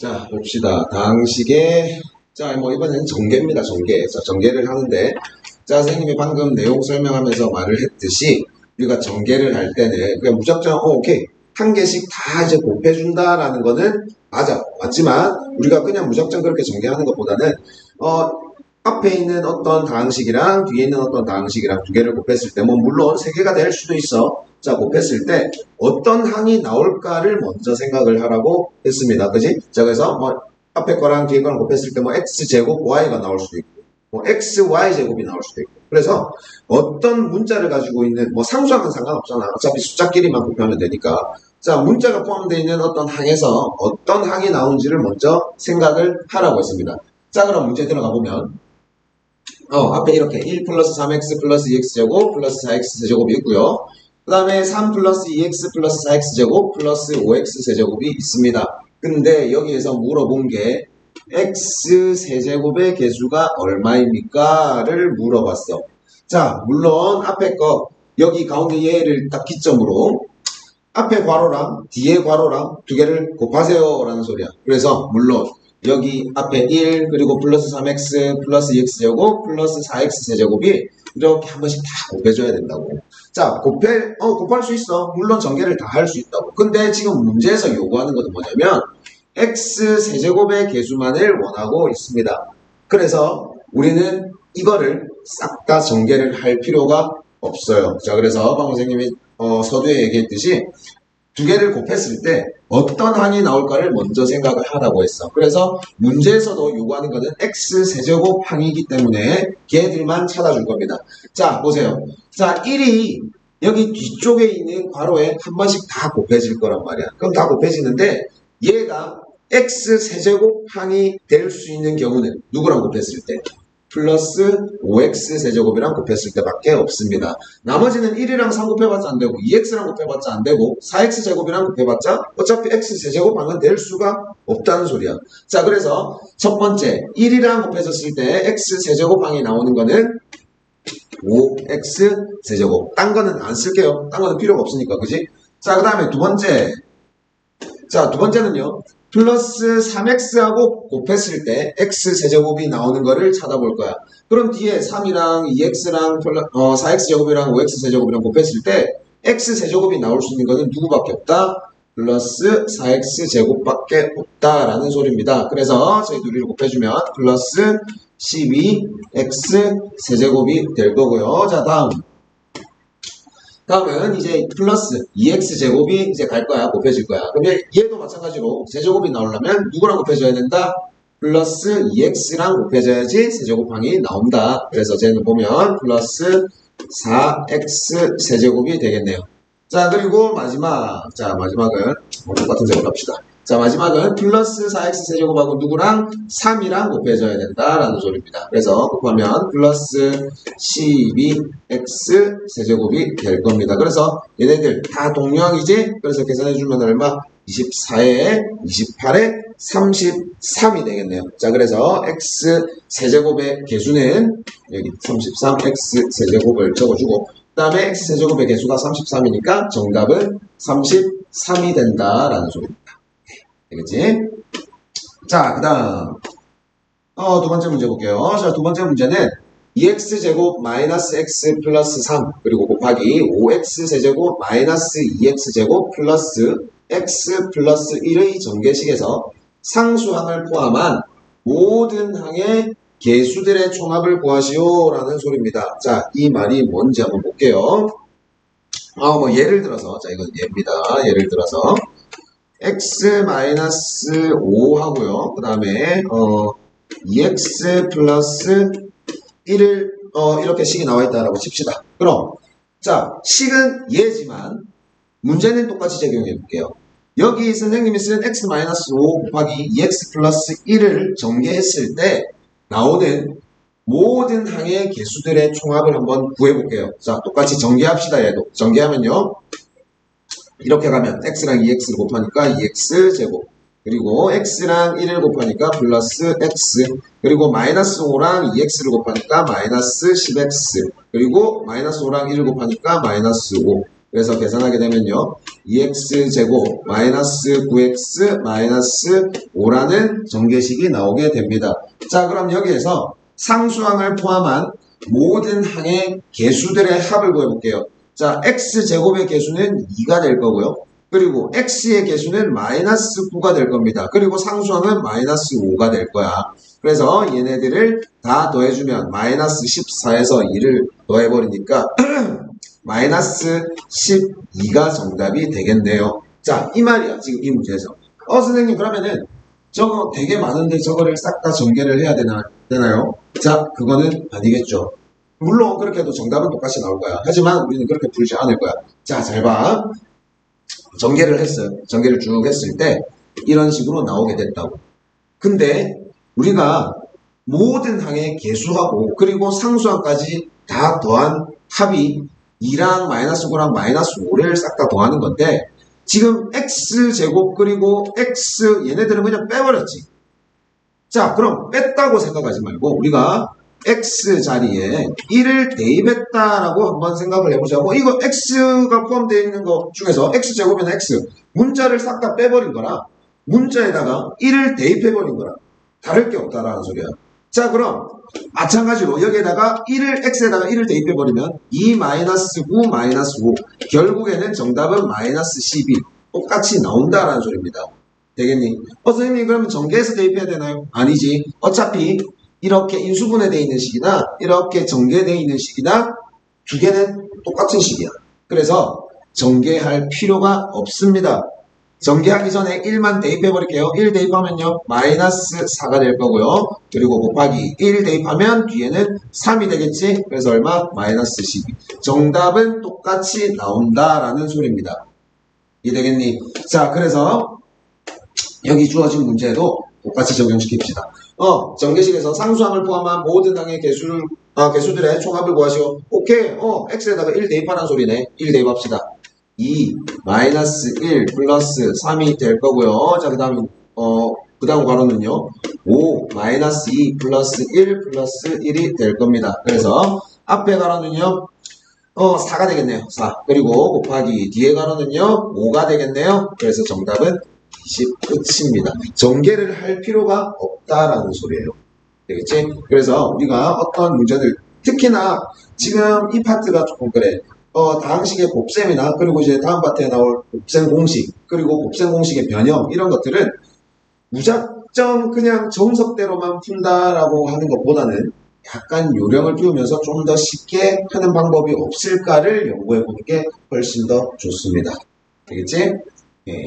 자, 봅시다. 다항식의, 자, 뭐, 이번에는 전개입니다, 전개. 자, 전개를 하는데, 자, 선생님이 방금 내용 설명하면서 말을 했듯이, 우리가 전개를 할 때는, 그냥 무작정, 어, 오케이. 한 개씩 다 이제 곱해준다라는 거는, 맞아. 맞지만, 우리가 그냥 무작정 그렇게 전개하는 것보다는, 어, 앞에 있는 어떤 다항식이랑 뒤에 있는 어떤 다항식이랑 두 개를 곱했을 때, 뭐, 물론 세 개가 될 수도 있어. 자, 곱했을 때 어떤 항이 나올까를 먼저 생각을 하라고 했습니다. 그지? 자, 그래서 뭐 앞에 거랑 뒤에 거랑 곱했을 때 뭐 x제곱 y가 나올 수도 있고 뭐 xy제곱이 나올 수도 있고 그래서 어떤 문자를 가지고 있는 뭐 상수항은 상관없잖아. 어차피 숫자끼리만 곱하면 되니까 자, 문자가 포함되어 있는 어떤 항에서 어떤 항이 나오는지를 먼저 생각을 하라고 했습니다. 자, 그럼 문제 들어가 보면 어, 앞에 이렇게 1 플러스 3x 플러스 2x제곱 플러스 4x 세제곱이 있고요. 그 다음에 3 플러스 2x 플러스 4x 제곱 플러스 5x 세제곱이 있습니다. 근데 여기에서 물어본 게 x 세제곱의 개수가 얼마입니까?를 물어봤어. 자, 물론 앞에 거 여기 가운데 얘를 딱 기점으로 앞에 괄호랑 뒤에 괄호랑 두 개를 곱하세요 라는 소리야. 그래서 물론 여기 앞에 1 그리고 플러스 3x 플러스 2x 제곱 플러스 4x 세제곱이 이렇게 한 번씩 다 곱해줘야 된다고. 자, 곱해, 어, 곱할 수 있어. 물론 전개를 다 할 수 있다고. 근데 지금 문제에서 요구하는 것은 뭐냐면, x 세제곱의 개수만을 원하고 있습니다. 그래서 우리는 이거를 싹 다 전개를 할 필요가 없어요. 자, 그래서 방 선생님이 어, 서두에 얘기했듯이 두 개를 곱했을 때 어떤 항이 나올까를 먼저 생각을 하라고 했어. 그래서 문제에서도 요구하는 것은 x 세제곱 항이기 때문에 걔들만 찾아줄 겁니다. 자, 보세요. 자, 1이 여기 뒤쪽에 있는 괄호에 한 번씩 다 곱해질 거란 말이야. 그럼 다 곱해지는데 얘가 x 세제곱 항이 될 수 있는 경우는 누구랑 곱했을 때? 플러스 5x 세제곱이랑 곱했을 때밖에 없습니다. 나머지는 1이랑 3 곱해봤자 안 되고 2x랑 곱해봤자 안 되고 4x 제곱이랑 곱해봤자 어차피 x 세제곱 항은 될 수가 없다는 소리야. 자 그래서 첫 번째 1이랑 곱해졌을 때 x 세제곱 항이 나오는 거는 5x 세제곱. 딴 거는 안 쓸게요. 딴 거는 필요가 없으니까 그지? 자 그 다음에 두 번째 자 두 번째는요. 플러스 3x하고 곱했을 때 x 세제곱이 나오는 거를 찾아볼 거야. 그럼 뒤에 3이랑 2x랑 어, 4x 제곱이랑 5x 세제곱이랑 곱했을 때 x 세제곱이 나올 수 있는 거는 누구밖에 없다? 플러스 4x 제곱밖에 없다라는 소리입니다. 그래서 저희 둘이를 곱해주면 플러스 12x 세제곱이 될 거고요. 자 다음 다음은 이제 플러스 2x 제곱이 이제 갈 거야 곱해질 거야. 얘, 얘도 마찬가지로 세제곱이 나오려면 누구랑 곱해줘야 된다? 플러스 2x랑 곱해줘야지 세제곱항이 나온다. 그래서 쟤는 보면 플러스 4x 세제곱이 되겠네요. 자 그리고 마지막 자 마지막은 똑같은 제곱 합시다 자 마지막은 플러스 4x 세제곱하고 누구랑 3이랑 곱해줘야 된다라는 소리입니다. 그래서 곱하면 플러스 12x 세제곱이 될 겁니다. 그래서 얘네들 다 동량이지? 그래서 계산해주면 얼마? 24에 28에 33이 되겠네요. 자 그래서 x 세제곱의 개수는 여기 33x 세제곱을 적어주고 그 다음에 x 세제곱의 개수가 33이니까 정답은 33이 된다라는 소리입니다. 되겠지? 자, 그 다음. 어, 두 번째 문제 볼게요. 자, 두 번째 문제는 2x제곱 마이너스 x 플러스 3 그리고 곱하기 5x 세제곱 마이너스 2x제곱 플러스 x 플러스 1의 전개식에서 상수항을 포함한 모든 항의 개수들의 총합을 구하시오 라는 소리입니다. 자, 이 말이 뭔지 한번 볼게요. 아, 뭐 예를 들어서 자, 이건 예입니다. 예를 들어서 x-5 하고요. 그 다음에 어, 2x 플러스 1을 어, 이렇게 식이 나와 있다라고 칩시다. 그럼 자 식은 예지만 문제는 똑같이 적용해 볼게요. 여기 선생님이 쓰는 x-5 곱하기 2x 플러스 1을 전개했을 때 나오는 모든 항의 개수들의 총합을 한번 구해볼게요. 자, 똑같이 전개합시다, 얘도. 전개하면요. 이렇게 가면 x랑 2x를 곱하니까 2x 제곱 그리고 x랑 1을 곱하니까 플러스 x 그리고 마이너스 5랑 2x를 곱하니까 마이너스 10x 그리고 마이너스 5랑 1을 곱하니까 마이너스 5 그래서 계산하게 되면요. 2x제곱 마이너스 9x 마이너스 5라는 전개식이 나오게 됩니다. 자, 그럼 여기에서 상수항을 포함한 모든 항의 개수들의 합을 구해볼게요. 자, x제곱의 개수는 2가 될 거고요. 그리고 x의 개수는 마이너스 9가 될 겁니다. 그리고 상수항은 마이너스 5가 될 거야. 그래서 얘네들을 다 더해주면 마이너스 14에서 2를 더해버리니까 마이너스 12가 정답이 되겠네요. 자, 이 말이야. 지금 이 문제에서. 어, 선생님, 그러면은 저거 되게 많은데 저거를 싹 다 전개를 해야 되나, 되나요? 자, 그거는 아니겠죠. 물론 그렇게 해도 정답은 똑같이 나올 거야. 하지만 우리는 그렇게 풀지 않을 거야. 자, 잘 봐. 전개를 했어요. 전개를 쭉 했을 때 이런 식으로 나오게 됐다고. 근데 우리가 모든 항의 개수하고 그리고 상수항까지 다 더한 합이 2랑 마이너스 9랑 마이너스 5를 싹 다 더하는 건데 지금 x제곱 그리고 x 얘네들은 그냥 빼버렸지. 자 그럼 뺐다고 생각하지 말고 우리가 x 자리에 1을 대입했다라고 한번 생각을 해보자고 이거 x가 포함되어 있는 것 중에서 x제곱이나 x 문자를 싹 다 빼버린 거라 문자에다가 1을 대입해버린 거라 다를 게 없다라는 소리야. 자 그럼 마찬가지로 여기에다가 1을 x에다가 1을 대입해버리면 2 마이너스 9 마이너스 5 결국에는 정답은 마이너스 12 똑같이 나온다라는 소리입니다. 되겠니? 어 선생님 그러면 전개해서 대입해야 되나요? 아니지. 어차피 이렇게 인수분해 되어 있는 식이나 이렇게 전개되어 있는 식이나 두 개는 똑같은 식이야. 그래서 전개할 필요가 없습니다. 전개하기 전에 1만 대입해 버릴게요. 1 대입하면요. 마이너스 4가 될 거고요. 그리고 곱하기 1 대입하면 뒤에는 3이 되겠지. 그래서 얼마? 마이너스 12. 정답은 똑같이 나온다라는 소리입니다. 이해되겠니? 자, 그래서 여기 주어진 문제도 똑같이 적용시킵시다. 어, 전개식에서 상수항을 포함한 모든 항의 개수를, 아, 개수들의 총합을 구하시오. 오케이. 어, x에다가 1 대입하라는 소리네. 1 대입합시다. 2 마이너스 1 플러스 3이 될 거고요. 자, 그 다음, 어, 그 다음 괄호는요. 5 마이너스 2 플러스 1 플러스 1이 될 겁니다. 그래서 앞에 괄호는요. 어, 4가 되겠네요. 4. 그리고 곱하기 뒤에 괄호는요. 5가 되겠네요. 그래서 정답은 20 끝입니다. 전개를 할 필요가 없다라는 소리예요. 되겠지? 그래서 우리가 어떤 문제들 특히나 지금 이 파트가 조금 그래. 어, 다항식의 곱셈이나 그리고 이제 다음 파트에 나올 곱셈 공식 그리고 곱셈 공식의 변형 이런 것들은 무작정 그냥 정석대로만 푼다라고 하는 것보다는 약간 요령을 피우면서 좀 더 쉽게 하는 방법이 없을까를 연구해 보는 게 훨씬 더 좋습니다. 되겠지? 네.